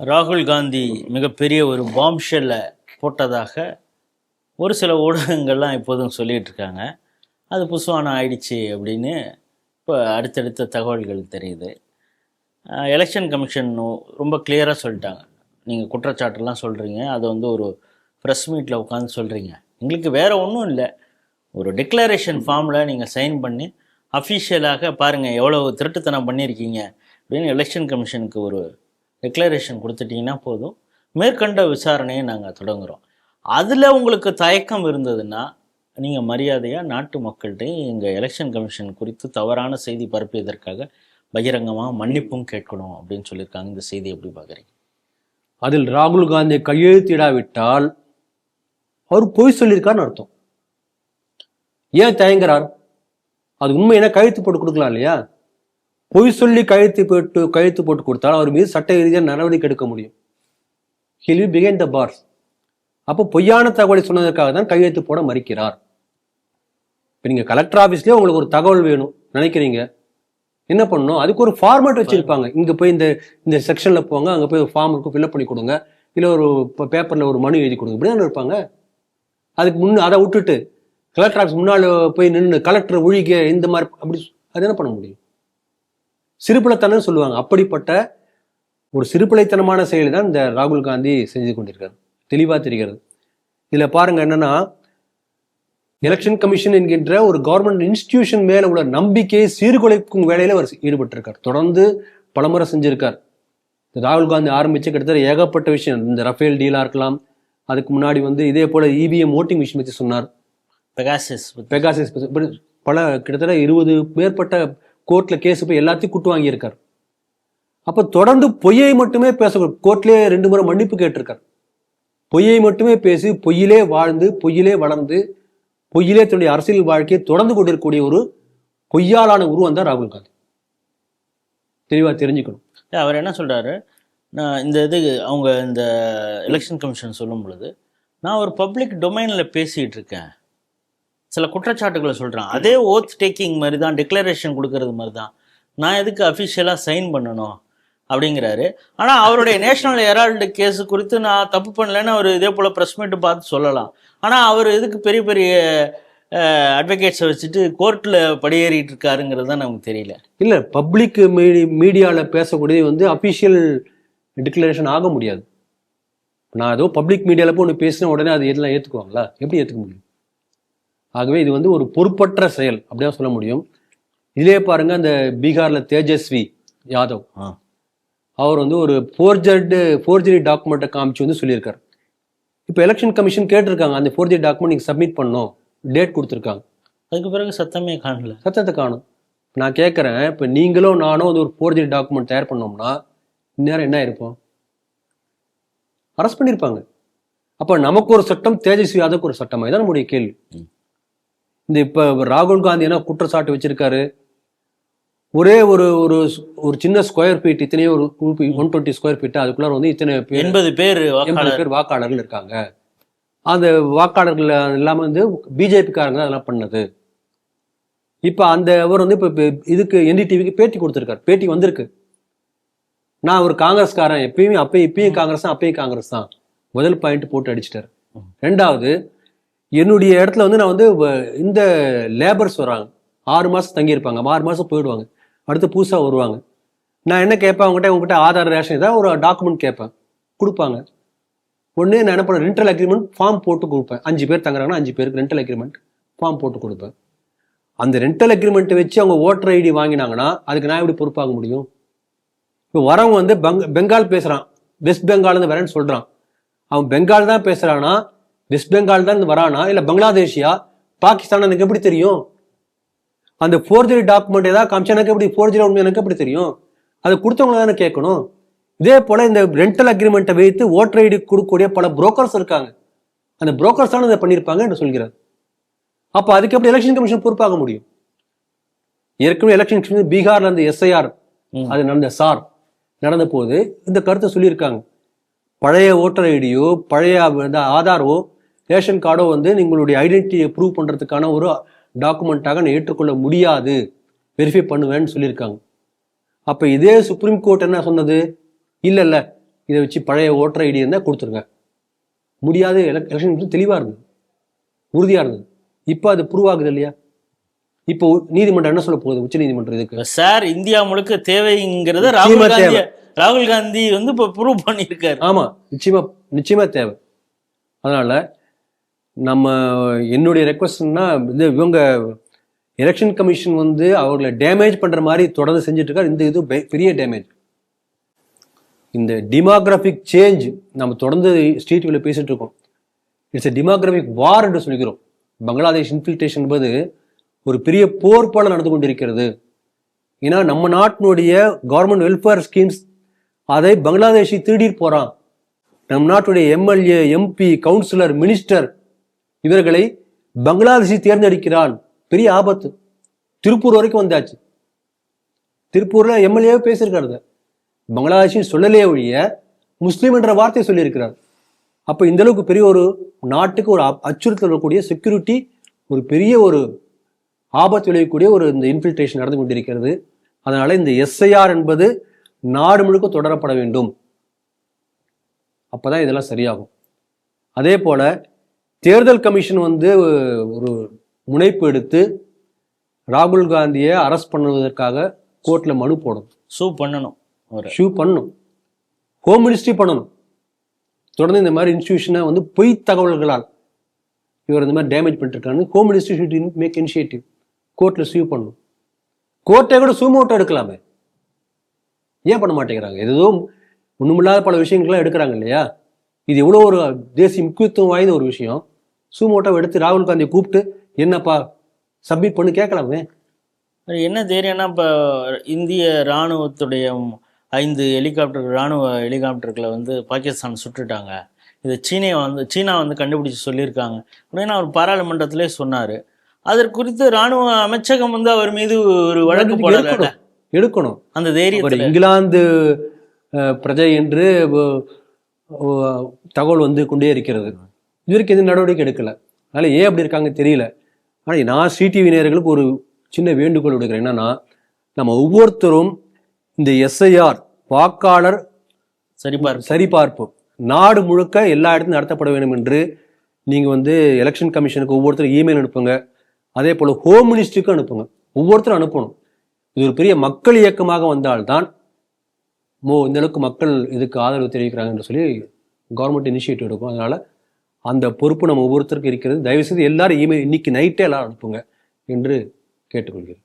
ராகுல் காந்தி மிகப்பெரிய ஒரு பாம்ஷெல்லை போட்டதாக ஒரு சில ஊடகங்கள்லாம் இப்போதும் சொல்லிகிட்டு இருக்காங்க அது புசுவானம் ஆயிடுச்சு அப்படின்னு இப்போ அடுத்தடுத்த தகவல்கள் தெரியுது. எலெக்ஷன் கமிஷன் ரொம்ப கிளியராக சொல்லிட்டாங்க. நீங்கள் குற்றச்சாட்டுலாம் சொல்கிறீங்க அதை வந்து ஒரு ப்ரெஸ் மீட்டில் உட்காந்து சொல்கிறீங்க எங்களுக்கு வேறு ஒன்றும் இல்லை. ஒரு டிக்ளரேஷன் ஃபார்மில் நீங்கள் சைன் பண்ணி அஃபிஷியலாக பாருங்கள் எவ்வளோ திருட்டுத்தனம் பண்ணியிருக்கீங்க அப்படின்னு எலெக்ஷன் கமிஷனுக்கு ஒரு டிக்ளரேஷன் கொடுத்துட்டீங்கன்னா போதும். மேற்கண்ட விசாரணையை நாங்கள் தொடங்குகிறோம் அதில் உங்களுக்கு தயக்கம் இருந்ததுன்னா நீங்கள் மரியாதையாக நாட்டு மக்கள்கிட்டையும் எங்கள் எலெக்ஷன் கமிஷன் குறித்து தவறான செய்தி பரப்பியதற்காக பகிரங்கமாக மன்னிப்பும் கேட்கணும் அப்படின்னு சொல்லியிருக்காங்க. இந்த செய்தி எப்படி பார்க்குறீங்க? அதில் ராகுல் காந்தியை கையெழுத்திடாவிட்டால் அவர் பொய் சொல்லியிருக்காருன்னு அர்த்தம். ஏன் தயங்குறார்? அது உண்மையான கையெழுத்து போட்டு கொடுக்கலாம் இல்லையா? பொய் சொல்லி கழுத்து போட்டு கையெழுத்து போட்டு கொடுத்தால் அவர் மீது சட்ட ரீதியாக நடவடிக்கை எடுக்க முடியும். Hill we begin the bars அப்போ பொய்யான தகவலை சொன்னதற்காக தான் கையெழுத்து போட மறுக்கிறார். இப்போ நீங்கள் கலெக்டர் ஆஃபீஸ்லேயே உங்களுக்கு ஒரு தகவல் வேணும். நினைக்கிறீங்க? என்ன பண்ணணும்? அதுக்கு ஒரு ஃபார்மேட் வச்சுருப்பாங்க. இங்கே போய் இந்த இந்த செக்ஷனில் போங்க அங்கே போய் ஒரு ஃபார்ம் இருக்கும் ஃபில்அப் பண்ணி கொடுங்க. இல்லை ஒரு பேப்பரில் ஒரு மனு எழுதி கொடுங்க. இப்படி தானே இருப்பாங்க? அதுக்கு முன்னே அதை விட்டுட்டு கலெக்டர் ஆஃபீஸ் முன்னால் போய் நின்று கலெக்டர் ஒழிக்க இந்த மாதிரி அப்படி அது என்ன பண்ண முடியும்? சிறுபிள்ளைத்தனம் சொல்லுவாங்க. அப்படிப்பட்ட ஒரு சிறுபிள்ளைத்தனமான செயலை தான் இந்த ராகுல் காந்தி செஞ்சு கொண்டிருக்காரு. தெளிவா தெரிகிறது. இதுல பாருங்க என்னன்னா எலெக்ஷன் கமிஷன் என்கின்ற ஒரு கவர்மெண்ட் இன்ஸ்டிடியூஷன் மேல உள்ள நம்பிக்கையை சீர்குலைக்கும் வேலையில அவர் ஈடுபட்டிருக்கார். தொடர்ந்து பலமுறை செஞ்சிருக்கார். இந்த ராகுல் காந்தி ஆரம்பிச்சு கிட்டத்தட்ட ஏகப்பட்ட விஷயம். இந்த ரஃபேல் டீலா இருக்கலாம். அதுக்கு முன்னாடி வந்து இதே போல இவிஎம் ஓட்டிங் மிஷின் பத்தி சொன்னார். பெகாசிஸ் பெகாசிஸ் பல கிட்டத்தட்ட இருபது மேற்பட்ட கோர்ட்ல கேஸ் போய் எல்லாத்தையும் கூட்டு வாங்கியிருக்கார். அப்ப தொடர்ந்து பொய்யை மட்டுமே பேச கோர்ட்லயே ரெண்டு முறை மன்னிப்பு கேட்டிருக்கார். பொய்யை மட்டுமே பேசி பொய்யிலே வாழ்ந்து பொய்யிலே வளர்ந்து பொய்யிலே தன்னுடைய அரசியல் வாழ்க்கையை தொடர்ந்து கொண்டிருக்கக்கூடிய ஒரு பொய்யாளான உருவம் தான் ராகுல் காந்தி. தெளிவா தெரிஞ்சுக்கணும். அவர் என்ன சொல்றாரு? நான் இந்த இது அவங்க இந்த எலெக்ஷன் கமிஷன் சொல்லும் பொழுது நான் ஒரு பப்ளிக் டொமைனில் பேசிகிட்டு இருக்கேன். சில குற்றச்சாட்டுகளை சொல்கிறேன் அதே ஓத் டேக்கிங் மாதிரி தான் டிக்ளரேஷன் கொடுக்கறது மாதிரி தான் நான் எதுக்கு அஃபிஷியலாக சைன் பண்ணணும் அப்படிங்கிறாரு. ஆனால் அவருடைய நேஷனல் ஹெரால்டு கேஸ் குறித்து நான் தப்பு பண்ணலைன்னு அவர் இதே போல் ப்ரெஸ் மீட்டு பார்த்து சொல்லலாம். ஆனால் அவர் எதுக்கு பெரிய பெரிய அட்வொகேட்ஸை வச்சுட்டு கோர்ட்டில் படியேறிட்டு இருக்காருங்கிறது தான் நமக்கு தெரியல. இல்லை பப்ளிக் மீடி மீடியாவில் பேசக்கூடியது வந்து அஃபிஷியல் டிக்ளரேஷன் ஆக முடியாது. நான் ஏதோ பப்ளிக் மீடியாவில் போய் ஒன்று பேசின உடனே அது எல்லாம் ஏற்றுக்குவாங்களா எப்படி ஏற்றுக்க முடியும்? ஆகவே இது வந்து ஒரு பொறுப்பற்ற செயல் அப்படிதான் சொல்ல முடியும். இதிலே பாருங்க அந்த பீகார்ல தேஜஸ்வி யாதவ். அவர் வந்து ஒரு ஃபோர்ஜர்டு ஃபோர்ஜரி டாக்குமெண்ட்டை காமிச்சு வந்து சொல்லியிருக்காரு. இப்போ எலெக்ஷன் கமிஷன் கேட்டிருக்காங்க அந்த ஃபோர்ஜரி டாக்குமெண்ட் நீங்க சப்மிட் பண்ணணும் டேட் கொடுத்துருக்காங்க. அதுக்கு பிறகு சத்தமே காணல. சத்தத்தை காணும். நான் கேட்குறேன் இப்போ நீங்களும் நானும் வந்து ஒரு ஃபோர்ஜரி டாக்குமெண்ட் தயார் பண்ணோம்னா இந்நேரம் என்ன இருப்போம் அரெஸ்ட் பண்ணியிருப்பாங்க அப்போ நமக்கு ஒரு சட்டம் தேஜஸ்வி யாதவுக்கு ஒரு சட்டம்? இதான் நம்முடைய கேள்வி. இந்த இப்போ ராகுல் காந்தி என்ன குற்றச்சாட்டு வச்சிருக்காரு? ஒரே ஒரு ஒரு ஒரு சின்ன ஸ்கொயர் ஃபீட் இத்தனையோ ஒரு ஒன் டுவெண்ட்டி ஸ்கொயர் ஃபீட் அதுக்குள்ள வந்து இத்தனை பேர் எண்பது பேர் எண்பது பேர் வாக்காளர்கள் இருக்காங்க. அந்த வாக்காளர்கள் எல்லாமே வந்து பிஜேபிக்காரங்க அதெல்லாம் பண்ணது? இப்ப அந்த அவர் வந்து இப்ப இதுக்கு என்டிடிவிக்கு பேட்டி கொடுத்திருக்காரு. பேட்டி வந்திருக்கு. நான் ஒரு காங்கிரஸ்காரன் எப்பயுமே அப்பயும் இப்பயும் காங்கிரஸ் தான் அப்பயும் காங்கிரஸ் தான். முதல் பாயிண்ட் போட்டு அடிச்சிட்டாரு. ரெண்டாவது என்னுடைய இடத்துல வந்து நான் வந்து வ- இந்த லேபர்ஸ் வராங்க. ஆறு மாதம் தங்கியிருப்பாங்க. ஆறு மாதம் போயிடுவாங்க. அடுத்து புதுசாக வருவாங்க. நான் என்ன கேட்பேன்? அவங்ககிட்ட உங்ககிட்ட ஆதார் ரேஷன் ஏதாவது ஒரு டாக்குமெண்ட் கேட்பேன். கொடுப்பாங்க. ஒன்று நான் என்ன பண்ண ரெண்டல் அக்ரிமெண்ட் ஃபார்ம் போட்டு கொடுப்பேன். அஞ்சு பேர் தங்குறாங்கன்னா அஞ்சு பேருக்கு ரெண்டல் அக்ரிமெண்ட் ஃபார்ம் போட்டு கொடுப்பேன். அந்த ரெண்டல் அக்ரிமெண்ட்டை வச்சு அவங்க ஓட்டர் ஐடி வாங்கினாங்கன்னா அதுக்கு நான் எப்படி பொறுப்பாக முடியும்? இப்போ வரவங்க வந்து பெங் பெங்கால் பேசுகிறான் வெஸ்ட் பெங்கால்னு வரேன்னு சொல்கிறான் அவன் பெங்கால் தான் பேசுகிறான்னா வெஸ்ட் பெங்கால் தான் வரானா? இல்லை பங்களாதேஷியா? பாகிஸ்தான் எனக்கு எப்படி தெரியும்? அந்த ஃபோர்ஜரி டாக்குமெண்ட் ஏதாவது காமிச்சா எனக்கு எப்படி? ஃபோர்ஜரி உண்மை எனக்கு எப்படி தெரியும்? அதை கொடுத்தவங்க தானே கேட்கணும்? இதே போல இந்த ரெண்டல் அக்ரிமெண்ட்டை வைத்து ஓட்டர் ஐடி கொடுக்கக்கூடிய பல புரோக்கர்ஸ் இருக்காங்க. அந்த புரோக்கர்ஸ் தானே இதை பண்ணியிருப்பாங்க என்று சொல்கிறார். அப்போ அதுக்கு எப்படி எலெக்ஷன் கமிஷன் பொறுப்பாக முடியும்? ஏற்கனவே எலெக்ஷன் கமிஷன் பீகார்ல அந்த எஸ்ஐஆர். அது நடந்த சார் நடந்த போது இந்த கருத்தை சொல்லியிருக்காங்க. பழைய ஓட்டர் ஐடியோ பழைய ஆதாரோ ரேஷன் கார்டோ வந்து உங்களுடைய ஐடென்டிட்டியை ப்ரூவ் பண்றதுக்கான ஒரு டாக்குமெண்ட்டாக நான் ஏற்றுக்கொள்ள முடியாது. வெரிஃபை பண்ணுவேன்னு சொல்லியிருக்காங்க. அப்ப இதே சுப்ரீம் கோர்ட் என்ன சொன்னது? இல்ல இல்ல. இதை வச்சு பழைய ஓட்டர் ஐடி இருந்தால் கொடுத்துருங்க. முடியாது. எலெக்ஷன் தெளிவாக இருந்தது. உறுதியாக இருந்தது. இப்போ அது ப்ரூவ் ஆகுது இல்லையா? இப்போ நீதிமன்றம் என்ன சொல்ல போகுது? உச்ச நீதிமன்றம் இதுக்கு? சார் இந்தியா முழுக்க தேவைங்கிறத ராகுல் காந்தி. ராகுல் காந்தி வந்து இப்போ ப்ரூவ் பண்ணியிருக்காரு. ஆமா. நிச்சயமா நிச்சயமா தேவை. அதனால நம்ம என்னுடைய ரெக்வஸ்ட்னா இது இவங்க எலெக்ஷன் கமிஷன் வந்து அவர்களை டேமேஜ் பண்ணுற மாதிரி தொடர்ந்து செஞ்சுட்டு இந்த இது பெ- பெரிய டேமேஜ் இந்த டிமோக்ராஃபிக் சேஞ்ச் நம்ம தொடர்ந்து ஸ்ட்ரீட்டில் பேசிகிட்டு இருக்கோம் இட்ஸ் எ டிமோக்ராஃபிக் வார் என்று சொல்கிறோம். பங்களாதேஷ் இன்ஃபில்ட்ரேஷன் என்பது ஒரு பெரிய போர் போல நடந்து கொண்டிருக்கிறது. ஏன்னா நம்ம நாட்டினுடைய கவர்மெண்ட் வெல்ஃபேர் ஸ்கீம்ஸ் அதை பங்களாதேஷி திருடி போகிறான் நம் நாட்டுடைய எம்எல்ஏ எம்பி கவுன்சிலர் மினிஸ்டர் இவர்களை பங்களாதேஷி தேர்ந்தெடுக்கிறான். பெரிய ஆபத்து. திருப்பூர் வரைக்கும் வந்தாச்சு. திருப்பூர்ல எம்எல்ஏவே பேசியிருக்காரு இதை. சொல்லலே ஒழிய முஸ்லீம் என்ற வார்த்தையை சொல்லியிருக்கிறார். அப்ப இந்த அளவுக்கு பெரிய ஒரு நாட்டுக்கு ஒரு அச்சுறுத்தல் வரக்கூடிய செக்யூரிட்டி ஒரு பெரிய ஒரு ஆபத்து விளைவிக்கக்கூடிய ஒரு இந்த இன்ஃபில்ட்ரேஷன் நடந்து கொண்டிருக்கிறது. அதனால இந்த எஸ்ஐஆர் என்பது நாடு முழுக்க தொடரப்பட வேண்டும். அப்பதான் இதெல்லாம் சரியாகும். அதே போல தேர்தல் கமிஷன் வந்து ஒரு முனைப்பு எடுத்து ராகுல் காந்தியை அரெஸ்ட் பண்ணுவதற்காக கோர்ட்ல மனு போடணும். சூ பண்ணணும் ஷூ பண்ணணும். ஹோம் மினிஸ்ட்ரி பண்ணணும். தொடர்ந்து இந்த மாதிரி இன்ஸ்டியூஷனை வந்து பொய் தகவல்களால் இவர் இந்த மாதிரி டேமேஜ் பண்ணிருக்காங்க home ministry should make initiative கோர்ட்டில் சூ பண்ணணும். கோர்ட்டை கூட சூமோட்டோ எடுக்கலாமே. ஏன் பண்ண மாட்டேங்கிறாங்க? ஏதோ ஒண்ணுமில்லாத பல விஷயங்கள்லாம் எடுக்கிறாங்க இல்லையா? இது எவ்வளோ ஒரு தேசிய முக்கியத்துவம் வாய்ந்த ஒரு விஷயம். சூமோட்டோ எடுத்து ராகுல் காந்தியை கூப்பிட்டு என்னப்பா சப்மிட் பண்ணி கேட்கலாமே என்ன தைரியம்னா இப்போ இந்திய இராணுவத்துடைய ஐந்து ஹெலிகாப்டர் இராணுவ ஹெலிகாப்டர்களை வந்து பாகிஸ்தான் சுட்டுட்டாங்க. இது சீனையை வந்து சீனா வந்து கண்டுபிடிச்சு சொல்லியிருக்காங்க. அப்படின்னு அவர் பாராளுமன்றத்திலே சொன்னார். அதற்கு குறித்து இராணுவ அமைச்சகம் வந்து அவர் மீது ஒரு வழக்கு போடல எடுக்கணும். அந்த தைரியத்தில். இங்கிலாந்து பிரஜை என்று தகவல் வந்து கொண்டே இருக்கிறது. இதுவரைக்கும் எந்த நடவடிக்கை எடுக்கல. அதனால ஏன் அப்படி இருக்காங்க தெரியல. ஆனால் நான் சிடிவி நேயர்களுக்கு ஒரு சின்ன வேண்டுகோள் விடுக்கிறேன். என்னன்னா நம்ம ஒவ்வொருத்தரும் இந்த எஸ்ஐஆர் வாக்காளர் சரிபார் சரிபார்ப்பு. நாடு முழுக்க எல்லா இடத்துலையும் நடத்தப்பட வேண்டும் என்று நீங்கள் வந்து எலெக்ஷன் கமிஷனுக்கு ஒவ்வொருத்தரும் இமெயில் அனுப்புங்க. அதே போல் ஹோம் மினிஸ்ட்ரிக்கும் அனுப்புங்க. ஒவ்வொருத்தரும் அனுப்பணும். இது ஒரு பெரிய மக்கள் இயக்கமாக வந்தால்தான் மோ இந்த அளவுக்கு மக்கள் இதுக்கு ஆதரவு தெரிவிக்கிறாங்கன்னு சொல்லி கவர்மெண்ட் இனிஷியேட்டிவ் எடுக்கும். அதனால அந்த பொறுப்பு நம்ம ஒவ்வொருத்தருக்கும் இருக்கிறது. தயவுசெய்து எல்லாரும் இமெயில் இன்னைக்கு நைட்டே எல்லாரும் அனுப்புங்க என்று கேட்டுக்கொள்கிறேன்.